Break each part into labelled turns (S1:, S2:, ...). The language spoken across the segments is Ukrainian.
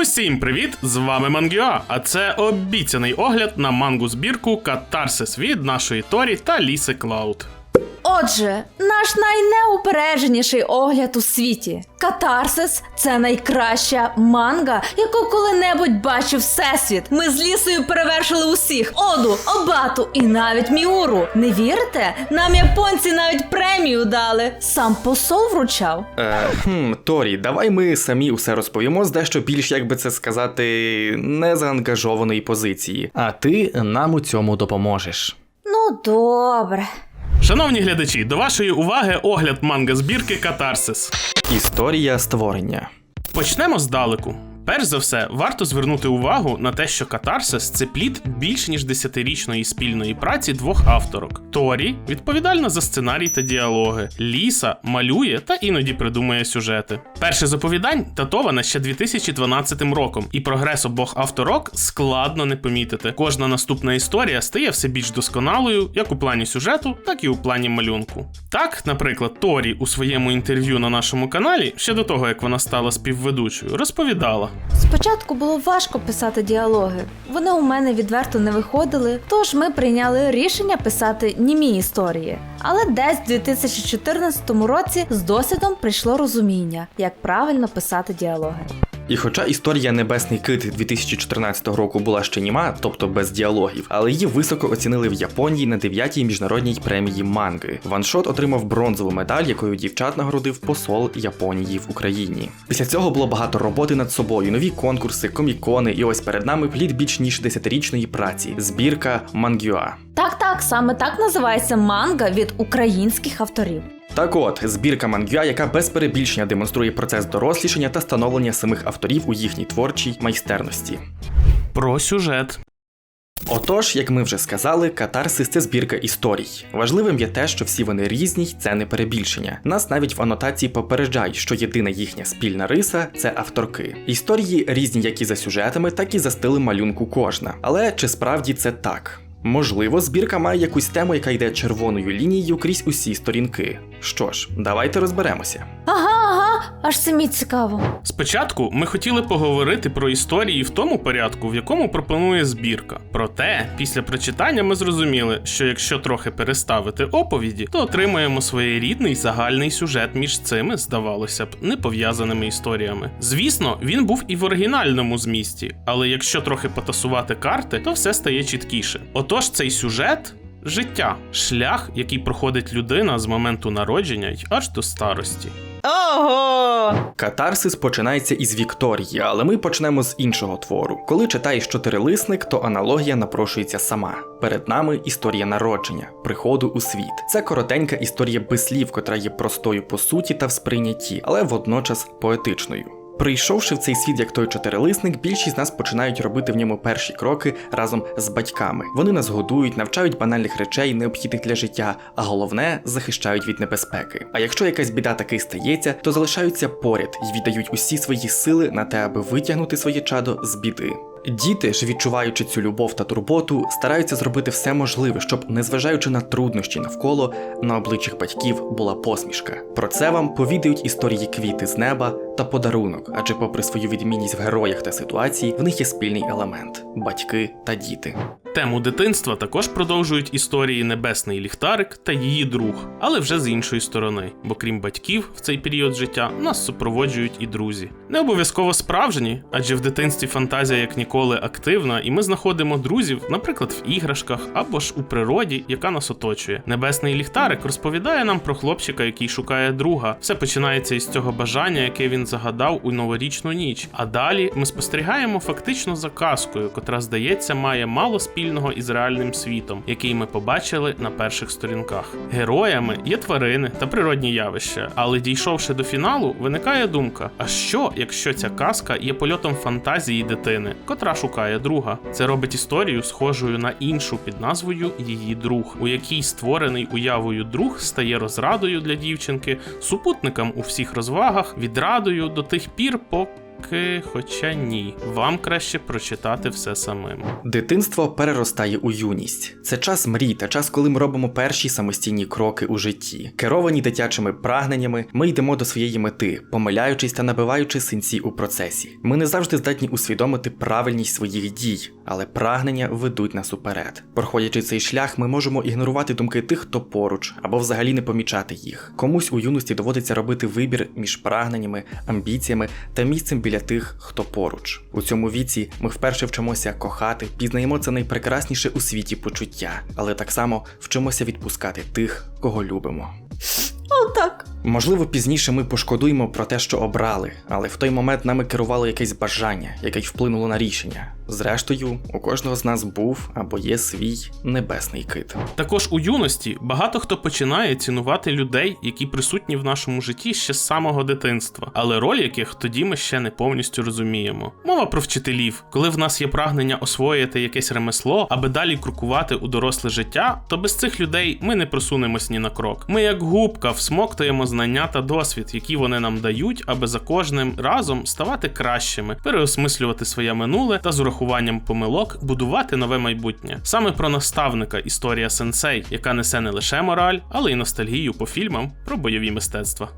S1: Усім привіт! З вами Мангюа, а це обіцяний огляд на мангу збірку Катарсис від нашої Торі та Ліси Клауд.
S2: Отже, наш найнеупередженіший огляд у світі. Катарсис це найкраща манга, яку коли-небудь бачив всесвіт. Ми з лісою перевершили усіх: Оду, Обату і навіть Міуру. Не вірите? Нам японці навіть премію дали. Сам посол вручав.
S3: Е, хм, Торі, давай ми самі усе розповімо з дещо більш, як би це сказати, незаангажованої позиції. А ти нам у цьому допоможеш.
S2: Ну, добре.
S1: Шановні глядачі, до вашої уваги огляд манга збірки Катарсис.
S3: Історія створення.
S1: Почнемо здалеку. Перш за все, варто звернути увагу на те, що Катарсис це плід більш ніж десятирічної спільної праці двох авторок. Торі відповідальна за сценарій та діалоги. Ліса малює та іноді придумує сюжети. Перше з оповідань датоване ще 2012 роком, і прогрес обох авторок складно не помітити. Кожна наступна історія стає все більш досконалою, як у плані сюжету, так і у плані малюнку. Так, наприклад, Торі у своєму інтерв'ю на нашому каналі, ще до того як вона стала співведучою, розповідала.
S2: Спочатку було важко писати діалоги. Вони у мене відверто не виходили, тож ми прийняли рішення писати німі історії. Але десь в 2014 році з досвідом прийшло розуміння, як правильно писати діалоги.
S3: І хоча історія Небесний кит 2014 року була ще німа, тобто без діалогів, але її високо оцінили в Японії на 9-й міжнародній премії манги. Ваншот отримав бронзову медаль, якою дівчат нагородив посол Японії в Україні. Після цього було багато роботи над собою, нові конкурси, комікони, і ось перед нами плід більш ніж десятирічної праці збірка Мангюа.
S2: Так, так, саме так називається манга від українських авторів.
S3: Так от, збірка мангюа, яка без перебільшення демонструє процес дорослішання та становлення самих авторів у їхній творчій майстерності.
S1: Про сюжет.
S3: Отож, як ми вже сказали, катарсис це збірка історій. Важливим є те, що всі вони різні, й це не перебільшення. Нас навіть в анотації попереджають, що єдина їхня спільна риса це авторки. Історії різні як і за сюжетами, так і за стилем малюнку кожна. Але чи справді це так? Можливо, збірка має якусь тему, яка йде червоною лінією крізь усі сторінки. Що ж, давайте розберемося.
S2: Ага, ага, аж самі цікаво.
S1: Спочатку ми хотіли поговорити про історії в тому порядку, в якому пропонує збірка. Проте, після прочитання ми зрозуміли, що якщо трохи переставити оповіді, то отримаємо своєрідний загальний сюжет між цими, здавалося б, непов'язаними історіями. Звісно, він був і в оригінальному змісті, але якщо трохи потасувати карти, то все стає чіткіше. Отож, цей сюжет. Життя шлях, який проходить людина з моменту народження й аж до старості.
S2: Ого!
S3: Катарсис починається із Вікторії, але ми почнемо з іншого твору. Коли читаєш чотирилисник, то аналогія напрошується сама. Перед нами історія народження, приходу у світ. Це коротенька історія без слів, котра є простою по суті та в сприйнятті, але водночас поетичною. Прийшовши в цей світ як той чотирилисник, більшість нас починають робити в ньому перші кроки разом з батьками. Вони нас годують, навчають банальних речей, необхідних для життя, а головне захищають від небезпеки. А якщо якась біда таки стається, то залишаються поряд і віддають усі свої сили на те, аби витягнути своє чадо з біди. Діти ж, відчуваючи цю любов та турботу, стараються зробити все можливе, щоб, незважаючи на труднощі навколо, на обличчях батьків була посмішка. Про це вам повідають історії квіти з неба та подарунок, адже, попри свою відмінність в героях та ситуації, в них є спільний елемент батьки та діти.
S1: Тему дитинства також продовжують історії Небесний ліхтарик та її друг, але вже з іншої сторони, бо крім батьків, в цей період життя нас супроводжують і друзі. Не обов'язково справжні, адже в дитинстві фантазія як ніколи активна, і ми знаходимо друзів, наприклад, в іграшках або ж у природі, яка нас оточує. Небесний ліхтарик розповідає нам про хлопчика, який шукає друга. Все починається із цього бажання, яке він загадав у новорічну ніч. А далі ми спостерігаємо фактично за казкою, котра, здається, має мало спільного із реальним світом, який ми побачили на перших сторінках. Героями є тварини та природні явища, але дійшовши до фіналу, виникає думка: а що, якщо ця казка є польотом фантазії дитини, котра шукає друга? Це робить історію схожою на іншу під назвою Її друг, у якій створений уявою друг стає розрадою для дівчинки, супутником у всіх розвагах, відрадою до тих пір, поки хоча ні. Вам краще прочитати все самим.
S3: Дитинство переростає у юність. Це час мрій та час, коли ми робимо перші самостійні кроки у житті. Керовані дитячими прагненнями, ми йдемо до своєї мети, помиляючись та набиваючи синці у процесі. Ми не завжди здатні усвідомити правильність своїх дій, але прагнення ведуть нас уперед. Проходячи цей шлях, ми можемо ігнорувати думки тих, хто поруч, або взагалі не помічати їх. Комусь у юності доводиться робити вибір між прагненнями, амбіціями та місцем біля тих, хто поруч. У цьому віці ми вперше вчимося кохати, пізнаємо це найпрекрасніше у світі почуття, але так само вчимося відпускати тих, кого любимо.
S2: Отак.
S3: Можливо, пізніше ми пошкодуємо про те, що обрали, але в той момент нами керувало якесь бажання, яке й вплинуло на рішення. Зрештою, у кожного з нас був або є свій небесний кит.
S1: Також у юності багато хто починає цінувати людей, які присутні в нашому житті ще з самого дитинства, але роль яких тоді ми ще не повністю розуміємо. Мова про вчителів, коли в нас є прагнення освоїти якесь ремесло, аби далі крокувати у доросле життя, то без цих людей ми не просунемось ні на крок. Ми як губка всмоктуємо знання та досвід, які вони нам дають, аби за кожним разом ставати кращими, переосмислювати своє минуле та з урахуванням помилок будувати нове майбутнє. Саме про наставника історія сенсей, яка несе не лише мораль, але й ностальгію по фільмам про бойові мистецтва.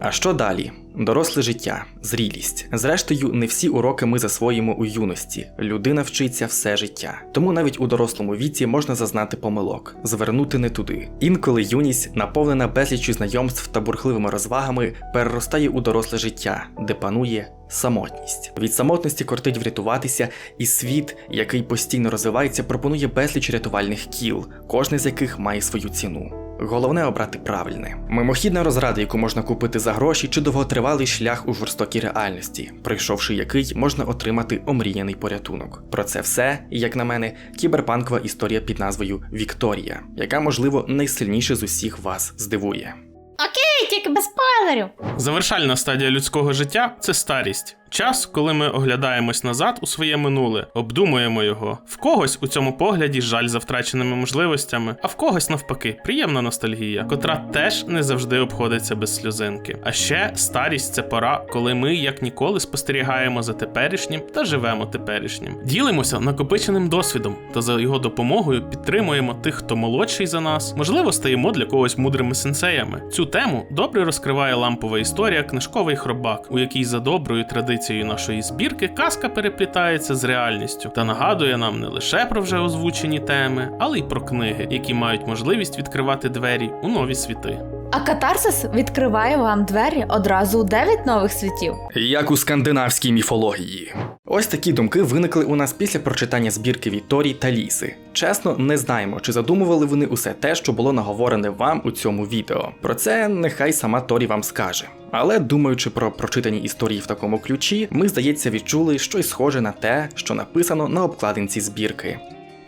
S3: А що далі? Доросле життя, зрілість. Зрештою, не всі уроки ми засвоїмо у юності. Людина вчиться все життя. Тому навіть у дорослому віці можна зазнати помилок, звернути не туди. Інколи юність, наповнена безліччю знайомств та бурхливими розвагами, переростає у доросле життя, де панує самотність. Від самотності кортить врятуватися, і світ, який постійно розвивається, пропонує безліч рятувальних кіл, кожне з яких має свою ціну. Головне обрати правильне. Мимохідна розрада, яку можна купити за гроші, чи довготривалий шлях у жорстокій реальності, пройшовши який можна отримати омріяний порятунок. Про це все, як на мене, кіберпанкова історія під назвою Вікторія, яка, можливо, найсильніше з усіх вас здивує.
S2: Окей, тільки без спойлерів.
S1: Завершальна стадія людського життя це старість. Час, коли ми оглядаємось назад у своє минуле, обдумуємо його. В когось у цьому погляді жаль за втраченими можливостями, а в когось навпаки приємна ностальгія, котра теж не завжди обходиться без сльозинки. А ще старість це пора, коли ми як ніколи спостерігаємо за теперішнім та живемо теперішнім. Ділимося накопиченим досвідом та за його допомогою підтримуємо тих, хто молодший за нас. Можливо, стаємо для когось мудрими сенсеями. Цю тему добре розкриває лампова історія Книжковий хробак, у якій за доброю традицією нашої збірки казка переплітається з реальністю та нагадує нам не лише про вже озвучені теми, але й про книги, які мають можливість відкривати двері у нові світи.
S2: А катарсис відкриває вам двері одразу у дев'ять нових світів.
S3: Як у скандинавській міфології. Ось такі думки виникли у нас після прочитання збірки Віторій та Ліси. Чесно, не знаємо, чи задумували вони усе те, що було наговорене вам у цьому відео. Про це нехай сама Торі вам скаже. Але думаючи про прочитані історії в такому ключі, ми, здається, відчули щось схоже на те, що написано на обкладинці збірки.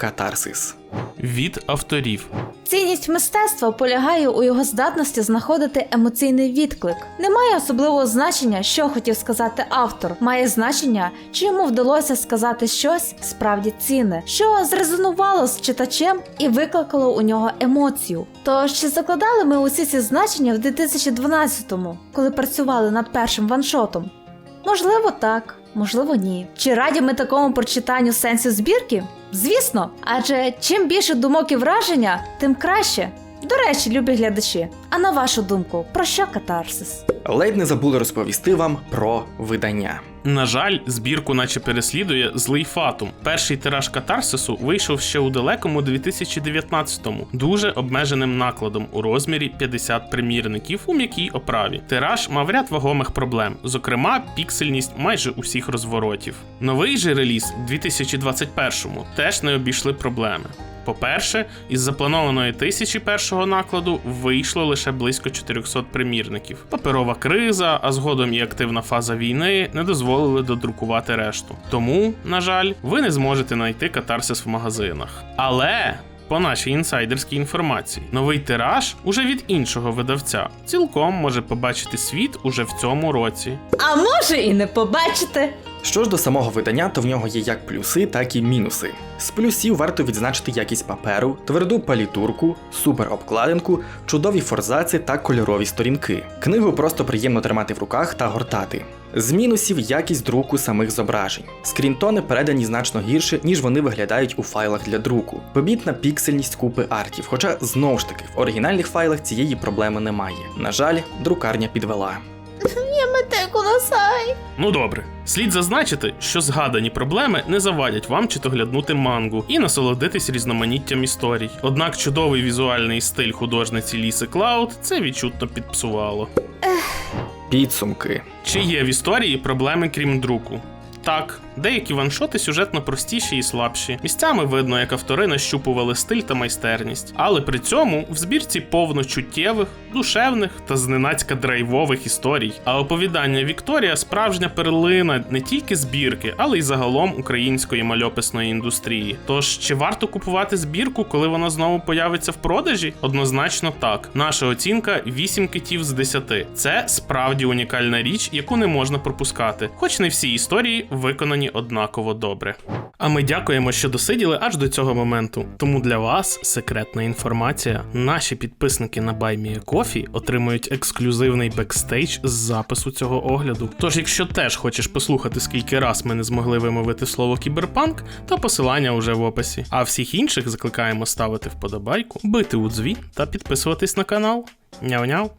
S3: Катарсис.
S1: Від авторів.
S2: Цінність мистецтва полягає у його здатності знаходити емоційний відклик. Немає особливого значення, що хотів сказати автор. Має значення, чи йому вдалося сказати щось справді цінне, що зрезонувало з читачем і викликало у нього емоцію. Тож чи закладали ми усі ці значення в 2012-му, коли працювали над першим ваншотом? Можливо, так, можливо, ні. Чи раді ми такому прочитанню сенсу збірки? Звісно, адже чим більше думок і враження, тим краще. До речі, любі глядачі. А на вашу думку, про що катарсис?
S3: Ледь не забули розповісти вам про видання.
S1: На жаль, збірку наче переслідує злий фатум. Перший тираж катарсису вийшов ще у далекому 2019-му, дуже обмеженим накладом у розмірі 50 примірників у м'якій оправі. Тираж мав ряд вагомих проблем, зокрема, піксельність майже усіх розворотів. Новий же реліз у 2021-му теж не обійшли проблеми. По-перше, із запланованої тисячі першого накладу вийшло лише близько 400 примірників. Паперова криза, а згодом і активна фаза війни не дозволили додрукувати решту. Тому, на жаль, ви не зможете знайти катарсис в магазинах. Але. По нашій інсайдерській інформації, новий тираж уже від іншого видавця цілком може побачити світ уже в цьому році.
S2: А може і не побачите.
S3: Що ж до самого видання, то в нього є як плюси, так і мінуси. З плюсів варто відзначити якість паперу, тверду палітурку, суперобкладинку, чудові форзаци та кольорові сторінки. Книгу просто приємно тримати в руках та гортати. З мінусів якість друку самих зображень. Скрінтони передані значно гірше, ніж вони виглядають у файлах для друку. Помітна піксельність купи артів, хоча знову ж таки в оригінальних файлах цієї проблеми немає. На жаль, друкарня підвела.
S1: Ну добре, слід зазначити, що згадані проблеми не завадять вам читогляднути мангу і насолодитись різноманіттям історій. Однак чудовий візуальний стиль художниці Ліси Клауд це відчутно підпсувало.
S3: Підсумки.
S1: Чи є в історії проблеми крім друку? Так, деякі ваншоти сюжетно простіші і слабші. Місцями видно, як автори нащупували стиль та майстерність. Але при цьому в збірці повно чуттєвих, душевних та зненацька драйвових історій. А оповідання Вікторія справжня перлина не тільки збірки, але й загалом української мальописної індустрії. Тож чи варто купувати збірку, коли вона знову появиться в продажі? Однозначно так. Наша оцінка 8 китів з 10. Це справді унікальна річ, яку не можна пропускати, хоч не всі історії виконані однаково добре. А ми дякуємо, що досиділи аж до цього моменту. Тому для вас секретна інформація. Наші підписники на BuyMeACoffee отримують ексклюзивний бекстейдж з запису цього огляду. Тож, якщо теж хочеш послухати, скільки раз ми не змогли вимовити слово кіберпанк, то посилання уже в описі. А всіх інших закликаємо ставити вподобайку, бити у дзвін та підписуватись на канал. Няу-няу!